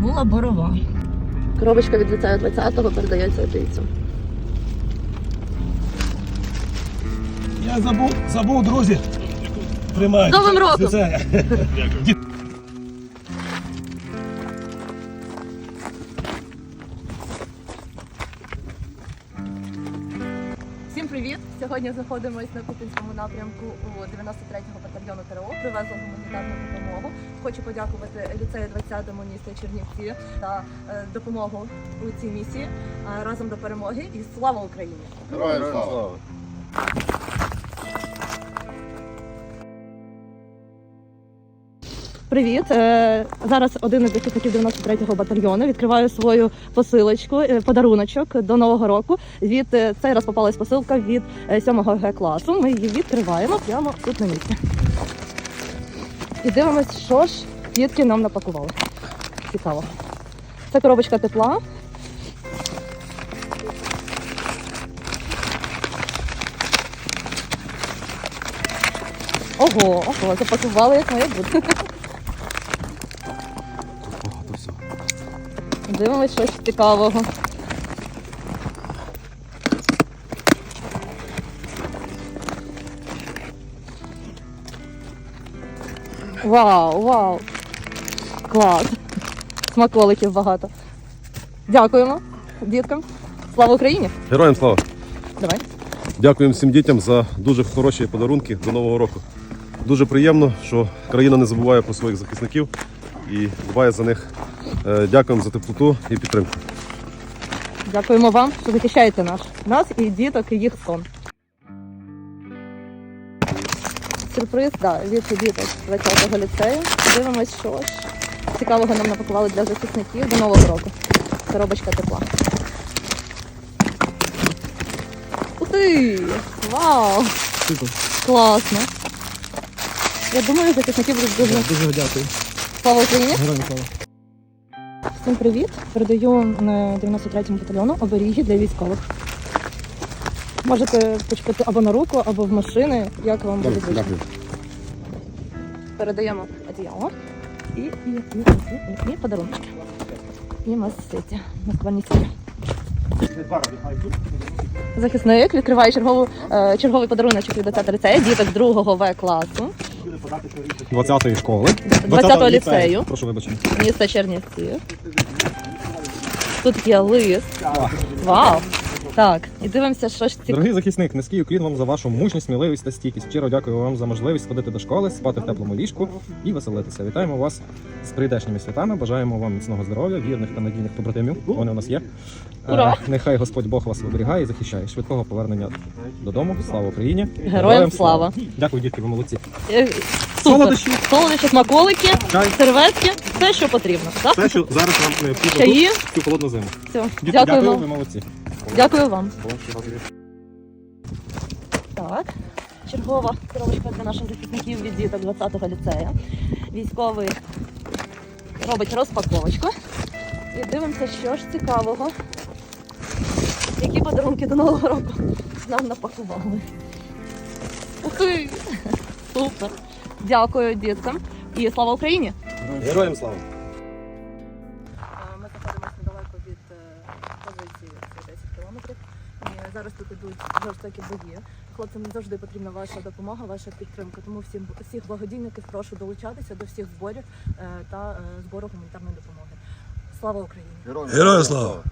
була борова. Коробочка від ліцею 20-го передається бійцю. Я забув, забув, друзі. Приймайте. З Новим роком! Це- Всім привіт! Сьогодні знаходимося на Купінському напрямку у 93-го батальйону ТРО. Привезли гуманітарну допомогу. Хочу подякувати ліцею 20-му міста Чернівці за е, допомогу у цій місії Е, разом до перемоги. І слава Україні! Героям слава! Привіт! Е, Зараз один із захисників 93-го батальйону відкриваю свою посилочку, подаруночок до нового року. Від цей раз попалась посилка від 7-го Г класу. Ми її відкриваємо прямо тут на місці. І дивимось, що ж дітки нам напакували. Цікаво. Це коробочка тепла. Ого, ого, запакували як має бути. Багато всього. Дивимось щось цікавого. Вау, вау! Клас! Смаколиків багато. Дякуємо діткам. Слава Україні! Героям слава! Давай. Дякуємо всім дітям за дуже хороші подарунки до Нового року. Дуже приємно, що країна не забуває про своїх захисників і дбає за них. Е, Дякуємо за теплоту і підтримку. Дякуємо вам, що захищаєте наш, нас і діток, і їх сон. Сюрприз, да, від діток 20-го ліцею. Дивимось, що ж цікавого нам напакували для захисників до Нового року. Коробочка тепла. Ух ти! Вау! Класно! Я думаю, захисники будуть дуже Дуже дякую. слава Україні! Героям слава. Всім привіт! Передаю на 93-му батальйону оберіги для військових. Можете почепити або на руку, або в машини, як вам буде зручно. Передаємо одіяло і, і, і, і, і, і подарунки. І маситі. Насквальні цілі. Захисник відкриває чергову, е, черговий подарунок від 20 ліцею, діток 2 В класу, 20-ї школи. 20-го ліцею. Прошу вибачення. міста Чернівці. Тут є лист. Вау! Так, і дивимося, що ж ці Дорогий захисник, низький уклін вам за вашу мужність, сміливість та стійкість. Щиро дякую вам за можливість ходити до школи, спати в теплому ліжку і веселитися. Вітаємо вас з прийдешніми святами. Бажаємо вам міцного здоров'я, вірних та надійних побратимів. Вони у нас є. Ура! Е, Нехай Господь Бог вас оберігає і захищає. Швидкого повернення додому. Слава Україні! Героям слава! Дякую, дітки, ви молодці. Е, Супер! Солодощі. Солодощі, смаколики, Чай. серветки, все, що потрібно. Так? Те, що зараз нам необхідно Чаї. тут, цю холодну зиму. Все. Дітки, Дякую дякую, ви молодці. Дякую вам. Так. Чергова коробочка для наших захисників від діток 20-го ліцею. Військовий робить розпаковочку. І дивимося, що ж цікавого. Які подарунки до Нового року нам напакували. Ух ти! Супер! Дякую діткам. І слава Україні! Героям слава! Зараз тут ідуть жорстокі бої. Хлопцям завжди потрібна ваша допомога, ваша підтримка. Тому всім всіх благодійників прошу долучатися до всіх зборів е, та е, збору гуманітарної допомоги. Слава Україні! Героям слава!